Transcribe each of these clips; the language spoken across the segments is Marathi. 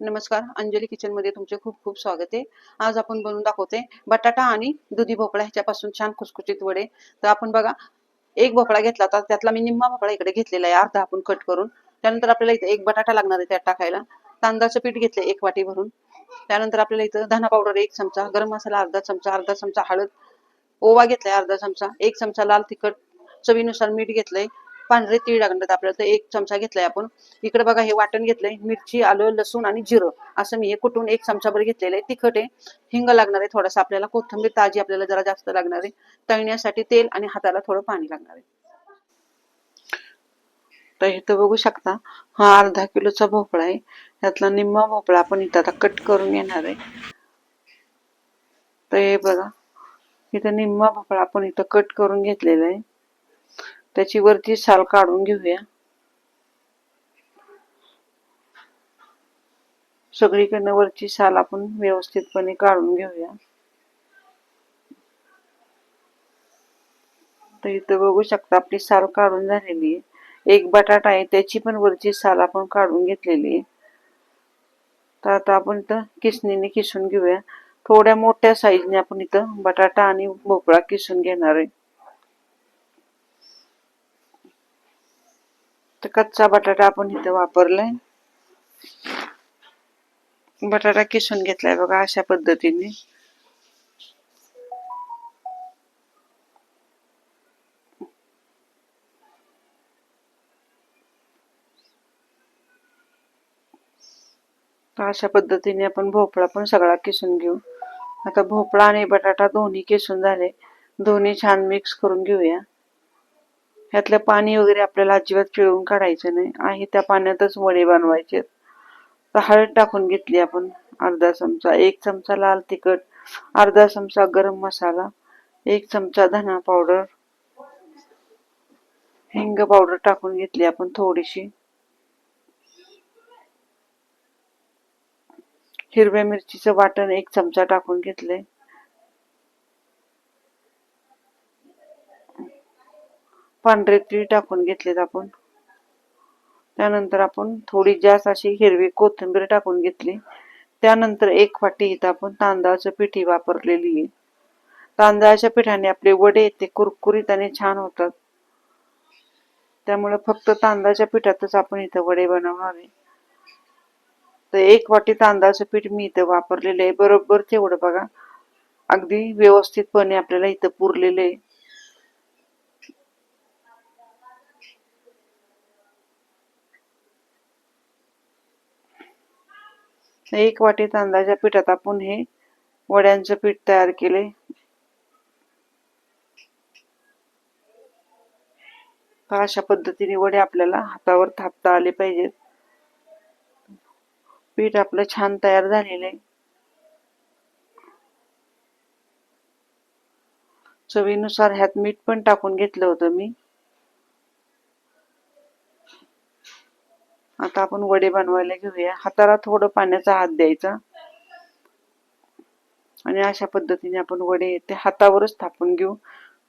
नमस्कार अंजली किचनमध्ये तुमचे खूप खूप स्वागत आहे. आज आपण बनवून दाखवते बटाटा आणि दुधी भोपळा ह्याच्यापासून छान खुसखुशीत वडे. तर आपण बघा एक भोपळा घेतला तर त्यातला मी निम्मा भोपळा इकडे घेतलेला आहे अर्धा आपण कट करून. त्यानंतर आपल्याला इथे एक बटाटा लागणार आहे त्यात टाकायला. तांदळाचं पीठ घेतलं एक वाटी भरून. त्यानंतर आपल्याला इथं धना पावडर एक चमचा गरम मसाला अर्धा चमचा अर्धा चमचा हळद ओवा घेतलाय अर्धा चमचा एक चमचा लाल तिखट चवीनुसार मीठ घेतलंय. पांढरे तीळ लागणार आपल्याला तर एक चमचा घेतलाय आपण. इकडे बघा हे वाटण घेतलंय. मिरची आलं लसूण आणि जिरं. असं मी हे कुटून एक चमचाभर घेतलेलं आहे. तिखट आहे. हिंग लागणार आहे थोडासा. आपल्याला कोथिंबीर ताजी आपल्याला जरा जास्त लागणार आहे. तळण्यासाठी तेल आणि हाताला थोडं पाणी लागणार आहे. तर इथं बघू शकता. हा अर्धा किलोचा भोपळा आहे. त्यातला निम्मा भोपळा आपण इथं आता कट करून घेणार आहे. तर हे बघा. इथं निम्मा भोपळा आपण इथं कट करून घेतलेला आहे. त्याची वरची साल काढून घेऊया. सगळीकडनं वरची साल आपण व्यवस्थितपणे काढून घेऊया. तर इथं बघू शकता आपली साल काढून झालेली आहे. एक बटाटा आहे त्याची पण वरची साल आपण काढून घेतलेली आहे. तर आता आपण इथं किसणीने किसून घेऊया. थोड्या मोठ्या साईजने आपण इथं बटाटा आणि भोपळा किसून घेणार आहे. तर कच्चा बटाटा आपण इथं वापरलाय. बटाटा किसून घेतलाय बघा अशा पद्धतीने. अशा पद्धतीने आपण भोपळा पण सगळा किसून घेऊ. आता भोपळा आणि बटाटा दोन्ही किसून झाले. दोन्ही छान मिक्स करून घेऊया. ह्यातलं पाणी वगैरे आपल्याला अजिबात पिळून काढायचं नाही. आहे त्या पाण्यातच वडे बनवायचे. तर हळद टाकून घेतली आपण. अर्धा चमचा एक चमचा लाल तिखट अर्धा चमचा गरम मसाला एक चमचा धना पावडर हिंग पावडर टाकून घेतली आपण थोडीशी. हिरव्या मिरचीचं वाटण एक चमचा टाकून घेतले पांढरे तीळ टाकून घेतलेत आपण. त्यानंतर आपण थोडी जास्त अशी हिरवी कोथिंबीर टाकून घेतली. त्यानंतर एक वाटी इथं आपण तांदळाचं पिठी वापरलेली आहे. तांदळाच्या पिठाने आपले वडे ते कुरकुरीत आणि छान होतात. त्यामुळे फक्त तांदळाच्या पिठातच आपण इथं वडे बनवणार आहे. तर एक वाटी तांदळाचं पीठ मी इथं वापरलेलं आहे. बरोबर तेवढं बघा. अगदी व्यवस्थितपणे आपल्याला इथं पुरलेलं आहे. एक वाटी तांदळाच्या पिठात आपण हे वड्यांचं पीठ तयार केले. अशा पद्धतीने वडे आपल्याला हातावर थापता आले पाहिजेत. पीठ आपलं छान तयार झालेलं आहे. चवीनुसार ह्यात मीठ पण टाकून घेतलं होतं मी. आता आपण वडे बनवायला घेऊया. हाताला थोडं पाण्याचा हात द्यायचा. आणि अशा पद्धतीने आपण वडे ते हातावरच थापून घेऊ.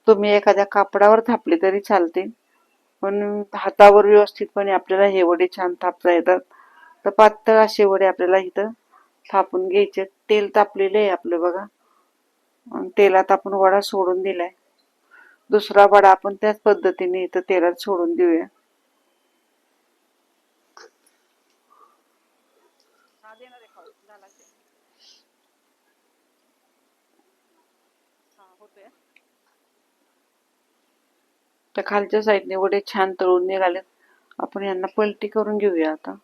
तुम्ही एखाद्या कापडावर थापले तरी चालते पण हातावर व्यवस्थितपणे आपल्याला हे वडे छान थापता येतात. तर पातळ असे वडे आपल्याला इथं थापून घ्यायचे. तेल तापलेलं आहे आपलं बघा. तेलात आपण वडा सोडून दिलाय. दुसरा वडा आपण त्याच पद्धतीने इथं तेलात सोडून देऊया. त्या खालच्या साईडने वडे छान तळून निघालेत. आपण यांना पलटी करून घेऊया आता.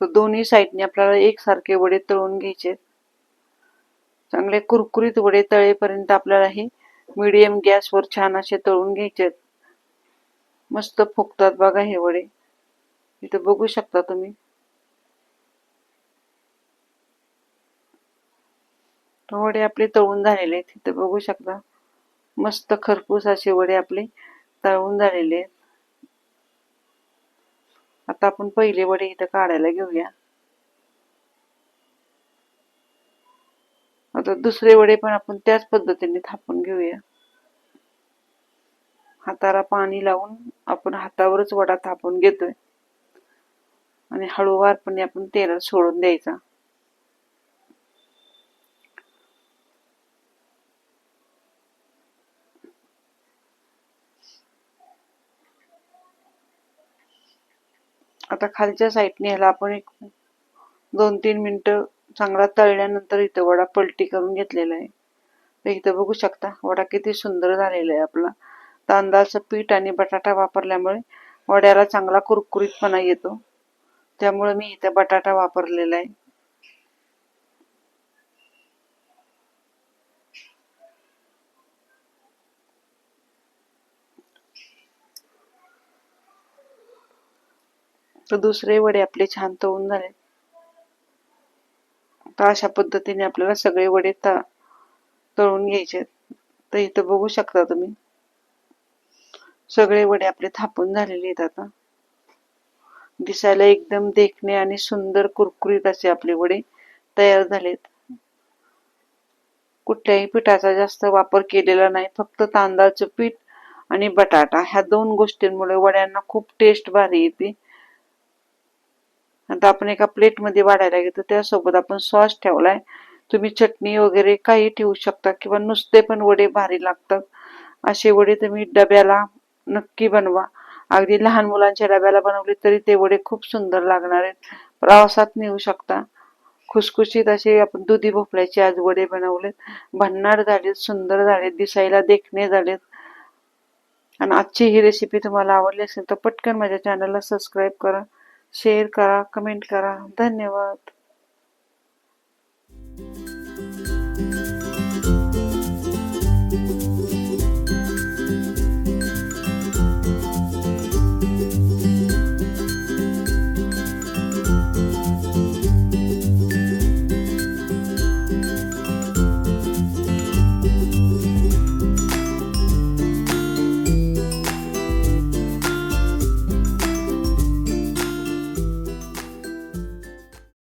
तर दोन्ही साईडने आपल्याला एकसारखे वडे तळून घ्यायचे. चांगले कुरकुरीत वडे तळेपर्यंत आपल्याला हे मीडियम गॅसवर छान असे तळून घ्यायचे मस्त फुगतात बघा हे वडे. इथं बघू शकता तुम्ही. वडे आपले तळून झालेले आहेत. तिथं बघू शकता. मस्त खरपूस असे वडे आपले तळून झालेले आहेत. आता आपण पहिले वडे इथं काढायला घेऊया. आता दुसरे वडे पण आपण त्याच पद्धतीने थापून घेऊया. हाताला पाणी लावून आपण हातावरच वडा थापून घेतोय. आणि हळूवारपणे आपण तेलात सोडून द्यायचा. आता खालच्या साईडने ह्याला आपण एक दोन तीन मिनटं चांगला तळल्यानंतर इथं वडा पलटी करून घेतलेला आहे. तर इथं बघू शकता वडा किती सुंदर झालेला आहे आपला. तांदळाचं पीठ आणि बटाटा वापरल्यामुळे वड्याला चांगला कुरकुरीतपणा येतो. त्यामुळे मी इथं बटाटा वापरलेला आहे. तर दुसरे वडे आपले छान तळून झाले. तर अशा पद्धतीने आपल्याला सगळे वडे ता तळून घ्यायचे तर इथं बघू शकता तुम्ही. सगळे वडे आपले थापून झालेले आहेत आता. दिसायला एकदम देखणे आणि सुंदर कुरकुरीत असे आपले वडे तयार झालेत. कुठल्याही पिठाचा जास्त वापर केलेला नाही. फक्त तांदळाचं पीठ आणि बटाटा ह्या दोन गोष्टींमुळे वड्यांना खूप टेस्ट भारी येते. आता आपण एका प्लेटमध्ये वाढायला घेतो त्यासोबत आपण सॉस ठेवलाय. तुम्ही चटणी वगैरे काही ठेवू शकता किंवा नुसते पण वडे भारी लागतात. असे वडे तुम्ही डब्याला नक्की बनवा. अगदी लहान मुलांच्या डब्याला बनवले तरी ते वडे खूप सुंदर लागणार आहेत. प्रवासात नेऊ शकता. खुसखुशीत असे आपण दुधी भोपळ्याचे आज वडे बनवलेत. भन्नाट झालेत सुंदर झालेत दिसायला देखणे झालेत. आणि आजची ही रेसिपी तुम्हाला आवडली असेल तर पटकन माझ्या चॅनलला सबस्क्राईब करा. शेअर करा कमेंट करा. धन्यवाद.